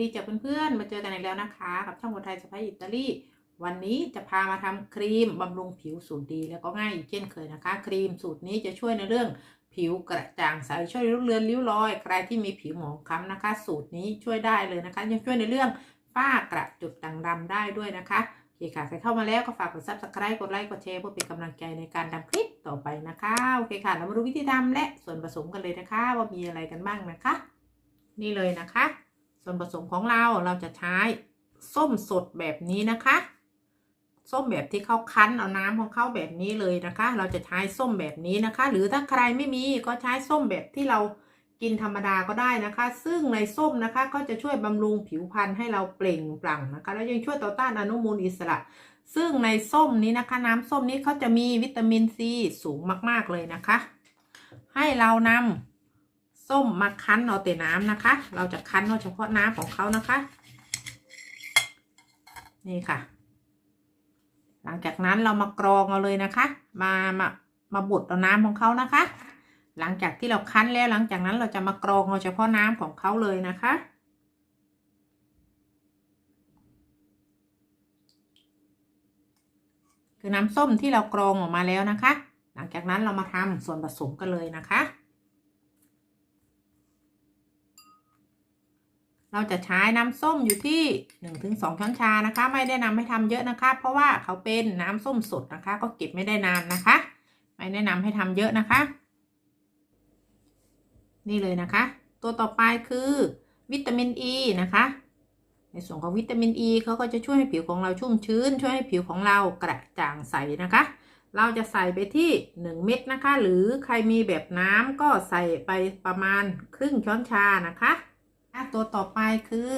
ดีจ้ะเพื่อนๆ มาเจอกันอีกแล้วนะคะ กับช่องคนไทยสไปอิตาลี วันนี้จะพามาทำครีมบำรุงผิวสูตรดีแล้วก็ง่ายอีกเช่นเคยนะคะ ครีมสูตรนี้จะช่วยในเรื่องผิวกระจ่างใสช่วยลดเลือนริ้วรอย ใครที่มีผิวหมองคล้ำนะคะ สูตรนี้ช่วยได้เลยนะคะ ยังช่วยในเรื่องฝ้ากระจุดด่างดำได้ด้วยนะคะโอเคค่ะ ใครเข้ามาแล้วก็ฝากกด subscribe กดไลค์กดแชร์เพื่อเป็นกำลังใจในการทำคลิปต่อไปนะคะโอเคค่ะ เรามาดูวิธีทำและส่วนผสมกันเลยนะคะ ว่ามีอะไรกันบ้างนะคะ นี่เลยนะคะ ส่วนผสมของเราเราจะใช้ส้มสดแบบนี้นะคะ ส้มแบบที่เขาคั้นเอาน้ำของเขาแบบนี้เลยนะคะ เราจะใช้ส้มแบบนี้นะคะ หรือถ้าใครไม่มีก็ใช้ส้มแบบที่เรากินธรรมดาก็ได้นะคะ ซึ่งในส้มนะคะก็จะช่วยบำรุงผิวพรรณให้เราเปล่งปลั่งนะคะ แล้วยังช่วยต่อต้านอนุมูลอิสระ ซึ่งในส้มนี้นะคะ น้ำส้มนี้เขาจะมีวิตามินซีสูงมาก ๆเลยนะคะ ให้เรานำ ส้มมาคั้นเอาแต่น้ำนะคะ เราจะคั้นเอาเฉพาะน้ำของเขานะคะ นี่ค่ะ หลังจากนั้นเรามากรองเอาเลยนะคะ มามามาบดเอาน้ำของเขานะคะ หลังจากที่เราคั้นแล้วหลังจากนั้นเราจะมากรองเอาเฉพาะน้ำของเขาเลยนะคะคือน้ำส้มที่เรากรองออกมาแล้วนะคะ หลังจากนั้นเรามาทำส่วนผสมกันเลยนะคะ เราจะใช้น้ำส้มอยู่ที่ 1-2 ช้อนชานะคะ ไม่ได้นำให้ทำเยอะนะคะ เพราะว่าเขาเป็นน้ำส้มสดนะคะ ก็เก็บไม่ได้นานนะคะ ไม่แนะนำให้ทำเยอะนะคะ นี่เลยนะคะ ตัวต่อไปคือวิตามินอ e ีนะคะ ในส่วนของวิตามินอ e ีเขาก็จะช่วยให้ผิวของเราชุ่มชื้น ช่วยให้ผิวของเรากระจ่างใสนะคะ เราจะใส่ไปที่ 1 เม็ดนะคะ หรือใครมีแบบน้ำก็ใส่ไปประมาณครึ่งช้อนชานะคะ ตัวต่อไปคือ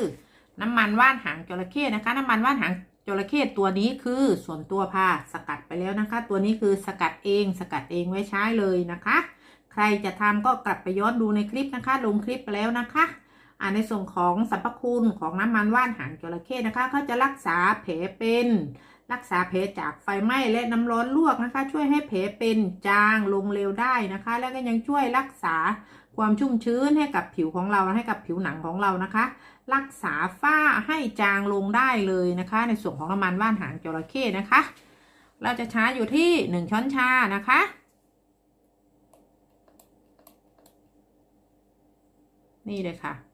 น้ำมันว่านหางจระเข้นะคะ น้ำมันว่านหางจระเข้ตัวนี้คือส่วนตัวพาสกัดไปแล้วนะคะ ตัวนี้คือสกัดเองสกัดเองไว้ใช้เลยนะคะ ใครจะทำก็กลับไปย้อนดูในคลิปนะคะ ลงคลิปไปแล้วนะคะอ่าในส่วนของสรรพคุณของน้ำมันว่านหางจระเข้นะคะเขาจะรักษาแผลเป็น รักษาแผลจากไฟไหม้และน้ำร้อนลวกนะคะ ช่วยให้แผลเป็นจางลงเร็วได้นะคะ แล้วก็ยังช่วยรักษา ความชุ่มชื้นให้กับผิวของเราให้กับผิวหนังของเรานะคะ รักษาฝ้าให้จางลงได้เลยนะคะ ในส่วนของน้ำมันว่านหางจระเข้นะคะ เราจะใช้อยู่ที่หนึ่งช้อนชานะคะนี่เลยค่ะ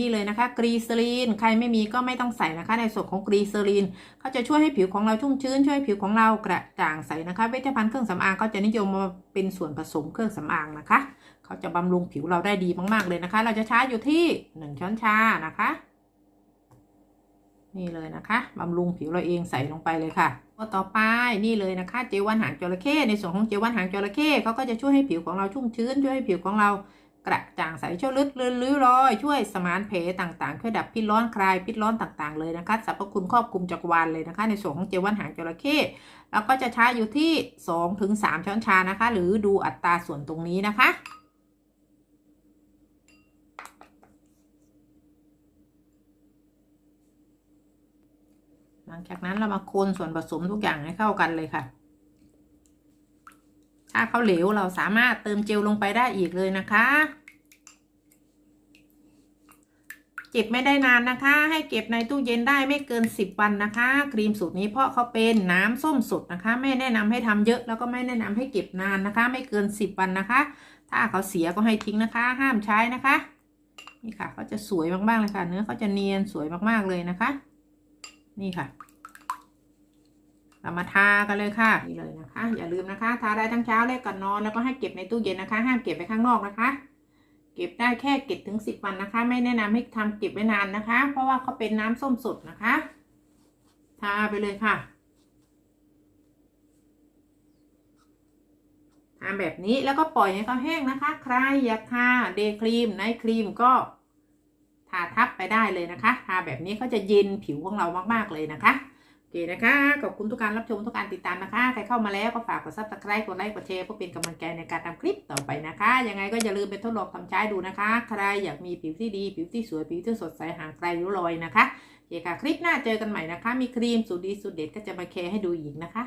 นี่เลยนะคะกรีซลีน ใครไม่มีก็ไม่ต้องใส่นะคะ ในส่วนของกรีซลีนเขาจะช่วยให้ผิวของเราชุ่มชื้น ช่วยผิวของเรากระจ่างใสนะคะเวชภัณฑ์เครื่องสำอางก็จะนิยมมาเป็นส่วนผสมเครื่องสำอางนะคะเขาจะบำรุงผิวเราได้ดีมากๆเลยนะคะ เราจะใช้อยู่ที่หนึ่งช้อนชานะคะ นี่เลยนะคะบำรุงผิวเราเองใส่ลงไปเลยค่ะก็ต่อไปนี่เลยนะคะ เจลวันหางจระเข้ในส่วนของเจลวันหางจระเข้เขาก็จะช่วยให้ผิวของเราชุ่มชื้นช่วยให้ผิวของเรา กระจ่างใสช่วยลดเลือนริ้วรอย ช่วยสมานแผลต่างๆช่วยดับพิษร้อนคลายพิษร้อนต่างๆเลยนะคะสรรพคุณครอบคลุมจักรวาลเลยนะคะ ในส่วนของเจวันหางจระเข้เราก็จะใช้อยู่ที่ 2-3ถึงช้อนชานะคะ หรือดูอัตราส่วนตรงนี้นะคะหลังจากนั้นเรามาคนส่วนผสมทุกอย่างให้เข้ากันเลยค่ะาเขาเหลวเราสามารถเติมเจลลงไปได้อีกเลยนะคะเก็บไม่ได้นานนะคะ ให้เก็บในตู้เย็นได้ไม่เกิน 10 วันนะคะ ครีมสูตรนี้เพราะเขาเป็นน้ำส้มสดนะคะ ไม่แนะนำให้ทำเยอะแล้วก็ไม่แนะนำให้เก็บนานนะคะ ไม่เกิน 10 วันนะคะ ถ้าเขาเสียก็ให้ทิ้งนะคะ ห้ามใช้นะคะ นี่ค่ะเขาจะสวยมากๆเลยค่ะ เนื้อเขาจะเนียนสวยมากๆเลยนะคะ นี่ค่ะ เรามาทากันเลยค่ะนี่เลยนะคะ อย่าลืมนะคะ ทาได้ทั้งเช้าและก่อนนอนแล้วก็ให้เก็บในตู้เย็นนะคะ ห้ามเก็บไปข้างนอกนะคะ เก็บได้แค่เก็บถึงสิบวันนะคะ ไม่แนะนำให้ทำเก็บไว้นานนะคะ เพราะว่าเขาเป็นน้ำส้มสดนะคะ ทาไปเลยค่ะทาแบบนี้แล้วก็ปล่อยให้เขาแห้งนะคะ ใครอยากทาเดย์ครีมไนท์ครีมก็ทาทับไปได้เลยนะคะ ทาแบบนี้เขาจะเย็นผิวของเรามากๆเลยนะคะ เคนะคะ ขอบคุณทุกการรับชมทุกการติดตามนะคะ ใครเข้ามาแล้วก็ฝากกดซับสไครต์กดไลค์กดแชร์เพื่อเป็นกำลังใจในการทำคลิปต่อไปนะคะ ยังไงก็อย่าลืมไปทดลองทำใช้ดูนะคะ ใครอยากมีผิวที่ดี ผิวที่สวย ผิวที่สดใสห่างไกลริ้วรอยนะคะโอเคค่ะ คลิปหน้าเจอกันใหม่นะคะ มีครีมสูตรดีสูตรเด็ดก็จะมาแชร์ให้ดูอีกนะคะ